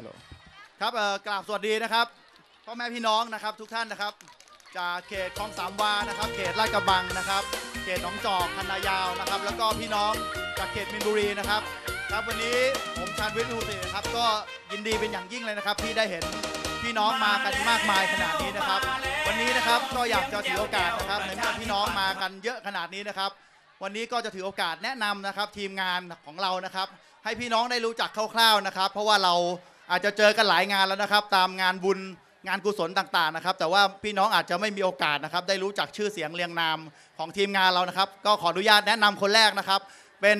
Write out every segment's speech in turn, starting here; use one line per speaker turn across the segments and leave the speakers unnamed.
ฮัลโหลครับเอ่อกราบสวัสดีนะครับพ่อแม่พี่น้องนะครับทุกท่านนะครับ จากเขตคลองสามวานะครับ เขตลาดกระบังนะครับ เขตหนองจอกคันนายาวนะครับ แล้วก็พี่น้องจากเขตมินบุรีนะครับ ครับวันนี้ผมชาญวิทย์ภูสิครับก็ยินดีเป็นอย่างยิ่งเลยนะครับ ที่ได้เห็นพี่น้องมากันมากมายขนาดนี้นะครับ วันนี้นะครับก็อยากจะถือโอกาสนะครับในเมื่อพี่น้องมากันเยอะขนาดนี้นะครับ วันนี้ก็จะถือโอกาสแนะนำนะครับทีมงานของเรานะครับ ให้พี่น้องได้รู้จักคร่าวๆนะครับ เพราะว่าเรา อาจจะเจอกันหลายงานแล้วนะครับ ตามงานบุญงานกุศลต่างๆนะครับ แต่ว่าพี่น้องอาจจะไม่มีโอกาสนะครับ ได้รู้จักชื่อเสียงเรียงนามของทีมงานเรานะครับ ก็ขออนุญาตแนะนำคนแรกนะครับ เป็น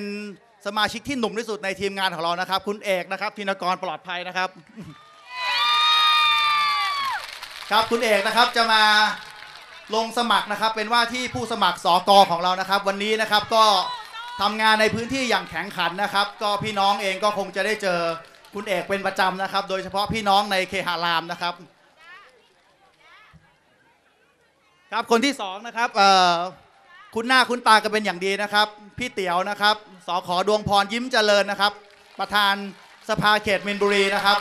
สมาชิกที่หนุ่มที่สุดในทีมงานของเรานะครับ คุณเอกนะครับธินกรปลอดภัยนะครับ ครับคุณเอกนะครับจะมาลงสมัครนะครับ เป็นว่าที่ผู้สมัครสอกอของเรานะครับ วันนี้นะครับก็ทำงานในพื้นที่อย่างแข็งขันนะครับ ก็พี่น้องเองก็คงจะได้เจอ คุณเอกเป็นประจำนะครับ โดยเฉพาะพี่น้องในเคหารามนะครับ ครับคนที่สองนะครับคุณหน้าคุณตากันเป็นอย่างดีนะครับ พี่เตี๋ยวนะครับสอขอดวงพรยิ้มเจริญนะครับ ประธานสภาเขตมินบุรีนะครับ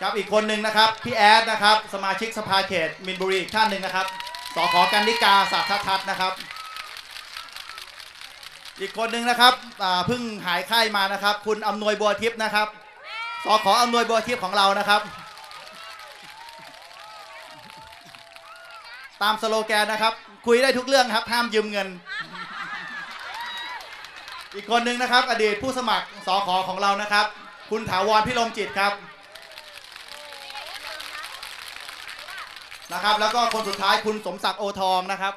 ครับอีกคนหนึ่งนะครับ พี่แอดนะครับ สมาชิกสภาเขตมินบุรีอีกท่านหนึ่งนะครับสอขอกันนิกาสาธทัศน์นะครับ อีกคนหนึ่งนะครับเพิ่งหายไข้มานะครับ คุณอำนวยบัวทิพย์นะครับสอขออำนวยบัวทิพย์ของเรานะครับ ตามสโลแกนนะครับ คุยได้ทุกเรื่องครับห้ามยืมเงิน อีกคนหนึ่งนะครับ อดีตผู้สมัครสอขอของเรานะครับ คุณถาวรพิรมจิตครับนะครับ แล้วก็คนสุดท้ายคุณสมศักดิ์โอทองนะครับ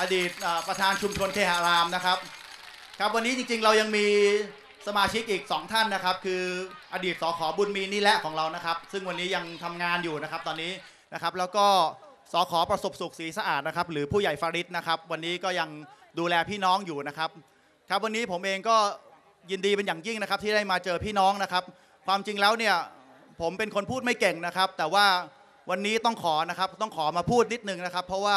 อดีตประธานชุมชนเคหารามนะครับ ครับวันนี้จริงๆ เรายังมีสมาชิกอีก 2 ท่านนะครับ คืออดีตสขบุญมีนี่แหละของเรานะครับ ซึ่งวันนี้ยังทำงานอยู่นะครับตอนนี้นะครับ แล้วก็สขประสบสุขศรีสะอาดนะครับ หรือผู้ใหญ่ฟาริดนะครับ วันนี้ก็ยังดูแลพี่น้องอยู่นะครับ ครับวันนี้ผมเองก็ยินดีเป็นอย่างยิ่งนะครับ ที่ได้มาเจอพี่น้องนะครับ ความจริงแล้วเนี่ยผมเป็นคนพูดไม่เก่งนะครับ แต่ว่าวันนี้ต้องขอนะครับต้องขอมาพูดนิดนึงนะครับ เพราะว่า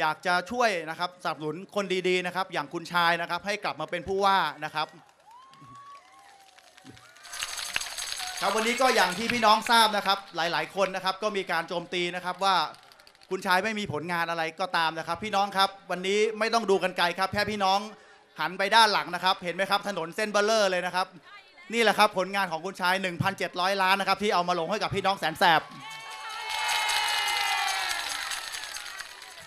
อยากจะช่วยนะครับสนับสนุนคนดีๆนะครับ อย่างคุณชายนะครับ ให้กลับมาเป็นผู้ว่านะครับ ครับวันนี้ก็อย่างที่พี่น้องทราบนะครับ หลายๆ คนนะครับ ก็มีการโจมตีนะครับว่าคุณชายไม่มีผลงานอะไรก็ตามนะครับ พี่น้องครับ วันนี้ไม่ต้องดูกันไกลครับแค่พี่น้องหันไปด้านหลังนะครับ เห็นไหมครับถนนเส้นเบลเลอร์เลยนะครับ นี่แหละครับผลงานของคุณชาย 1,700 ล้านนะครับ ที่เอามาลงให้กับพี่น้องแสนแสบ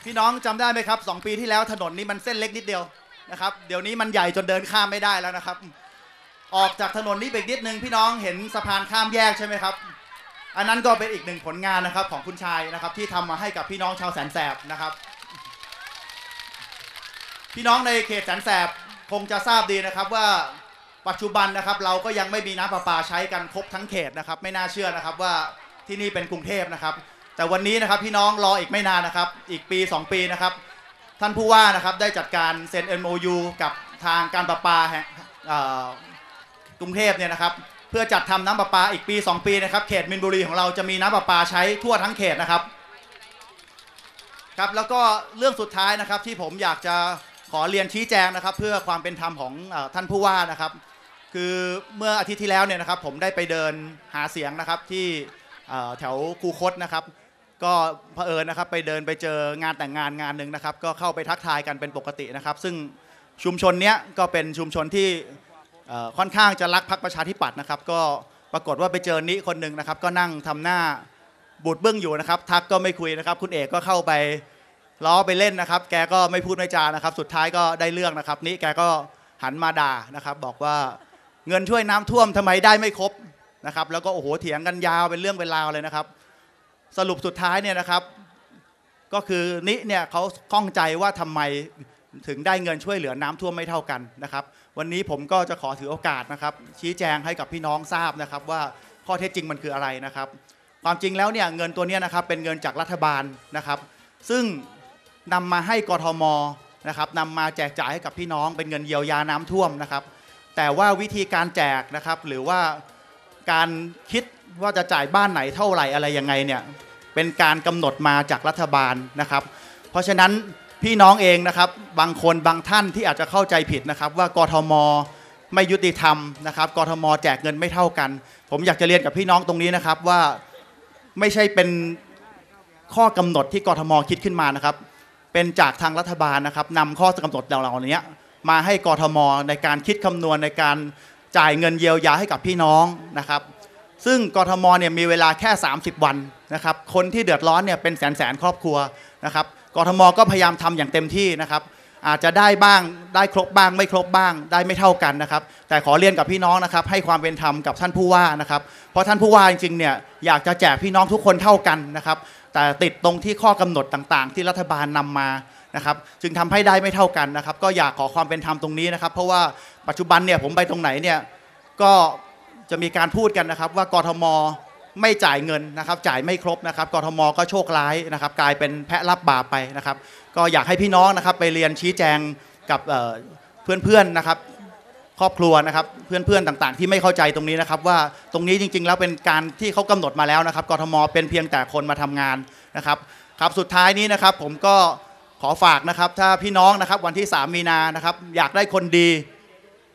พี่น้องจำได้ไหมครับสองปีที่แล้วถนนนี้มันเส้นเล็กนิดเดียวนะครับ เดี๋ยวนี้มันใหญ่จนเดินข้ามไม่ได้แล้วนะครับ ออกจากถนนนี้ไปอีกนิดนึงพี่น้องเห็นสะพานข้ามแยกใช่ไหมครับ อันนั้นก็เป็นอีกหนึ่งผลงานนะครับของคุณชายนะครับ ที่ทำมาให้กับพี่น้องชาวแสนแสบนะครับ พี่น้องในเขตแสนแสบคงจะทราบดีนะครับว่าปัจจุบันนะครับเราก็ยังไม่มีน้ำประปาใช้กันครบทั้งเขตนะครับ ไม่น่าเชื่อนะครับว่าที่นี่เป็นกรุงเทพนะครับ แต่วันนี้นะครับพี่น้องรออีกไม่นานนะครับ อีกปี 2 ปีนะครับ ท่านผู้ว่านะครับได้จัดการเซ็น MOU กับทางการประปาแห่งกรุงเทพเนี่ยนะครับ เพื่อจัดทำน้ำประปาอีกปี 2 ปีนะครับ เขตมินบุรีของเราจะมีน้ำประปาใช้ทั่วทั้งเขตนะครับครับแล้วก็เรื่องสุดท้ายนะครับที่ผมอยากจะขอเรียนชี้แจงนะครับ เพื่อความเป็นธรรมของอท่านผู้ว่านะครับ คือเมื่ออาทิตย์ที่แล้วเนี่ยนะครับ ผมได้ไปเดินหาเสียงนะครับที่แถวคูคตนะครับ ก็เผอิญนะครับไปเดินไปเจองานแต่งงานงานหนึ่งนะครับ ก็เข้าไปทักทายกันเป็นปกตินะครับ ซึ่งชุมชนเนี้ยก็เป็นชุมชนที่ค่อนข้างจะรักพรรคประชาธิปัตย์นะครับ ก็ปรากฏว่าไปเจอนิคนหนึ่งนะครับ ก็นั่งทำหน้าบูดเบื้องอยู่นะครับ ทักก็ไม่คุยนะครับ คุณเอกก็เข้าไปล้อไปเล่นนะครับ แกก็ไม่พูดไม่จานะครับ สุดท้ายก็ได้เรื่องนะครับ นี่แกก็หันมาด่านะครับ บอกว่าเงินช่วยน้ำท่วมทำไมได้ไม่ครบนะครับ แล้วก็โอ้โหเถียงกันยาวเป็นเรื่องเป็นราวเลยนะครับ สรุปสุดท้ายเนี่ยนะครับ ก็คือนิเนี่ยเขาข้องใจว่าทำไมถึงได้เงินช่วยเหลือน้ำท่วมไม่เท่ากันนะครับ วันนี้ผมก็จะขอถือโอกาสนะครับ ชี้แจงให้กับพี่น้องทราบนะครับ ว่าข้อเท็จจริงมันคืออะไรนะครับ ความจริงแล้วเนี่ยเงินตัวนี้นะครับเป็นเงินจากรัฐบาลนะครับ ซึ่งนำมาให้กทมนะครับนำมาแจกจ่ายให้กับพี่น้องเป็นเงินเยียวยาน้ำท่วมนะครับ แต่ว่าวิธีการแจกนะครับ หรือว่าการคิด ว่าจะจ่ายบ้านไหนเท่าไหร่อะไรยังไงเนี่ยเป็นการกำหนดมาจากรัฐบาลนะครับ เพราะฉะนั้นพี่น้องเองนะครับบางคนบางท่านที่อาจจะเข้าใจผิดนะครับ ว่ากทมไม่ยุติธรรมนะครับกทมแจกเงินไม่เท่ากัน ผมอยากจะเรียนกับพี่น้องตรงนี้นะครับว่าไม่ใช่เป็นข้อกำหนดที่กทมคิดขึ้นมานะครับ เป็นจากทางรัฐบาลนะครับนำข้อกำหนดเหล่านี้มาให้กทมในการคิดคำนวณในการจ่ายเงินเยียวยาให้กับพี่น้องนะครับ ซึ่งกทมเนี่ยมีเวลาแค่ 30 วันนะครับคนที่เดือดร้อนเนี่ยเป็นแสนแสนครอบครัวนะครับกทมก็พยายามทำอย่างเต็มที่นะครับ อาจจะได้บ้างได้ครบบ้าง ไม่ครบบ้าง ได้ไม่เท่ากันนะครับ แต่ขอเรียนกับพี่น้องนะครับให้ความเป็นธรรมกับท่านผู้ว่านะครับ เพราะท่านผู้ว่าจริงๆเนี่ยอยากจะแจกพี่น้องทุกคนเท่ากันนะครับ แต่ติดตรงที่ข้อกำหนดต่างๆ ที่รัฐบาลนำมานะครับจึงทำให้ได้ไม่เท่ากันนะครับ ก็อยากขอความเป็นธรรมตรงนี้นะครับ เพราะว่าปัจจุบันเนี่ยผมไปตรงไหนเนี่ยก็ จะมีการพูดกันนะครับว่ากทมไม่จ่ายเงินนะครับ จ่ายไม่ครบนะครับกทมก็โชคร้ายนะครับ กลายเป็นแพะรับบาปไปนะครับ ก็อยากให้พี่น้องนะครับไปเรียนชี้แจงกับเอ่อเพื่อนๆนะครับ ครอบครัวนะครับเพื่อนๆต่างๆ ที่ไม่เข้าใจตรงนี้นะครับ ว่าตรงนี้จริงๆ แล้วเป็นการที่เขากำหนดมาแล้วนะครับกทมเป็นเพียงแต่คนมาทำงานนะครับ ครับสุดท้ายนี้นะครับผมก็ขอฝากนะครับถ้าพี่น้องนะครับวันที่ 3 มีนานะครับ อยากได้คนดี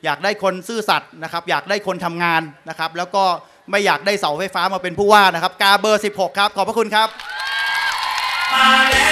อยากได้คนซื่อสัตย์นะครับอยากได้คนทำงานนะครับแล้วก็ไม่อยากได้เสาไฟฟ้ามาเป็นผู้ว่านะครับกาเบอร์ 16 ครับ ขอบพระคุณครับ
มาแล้ว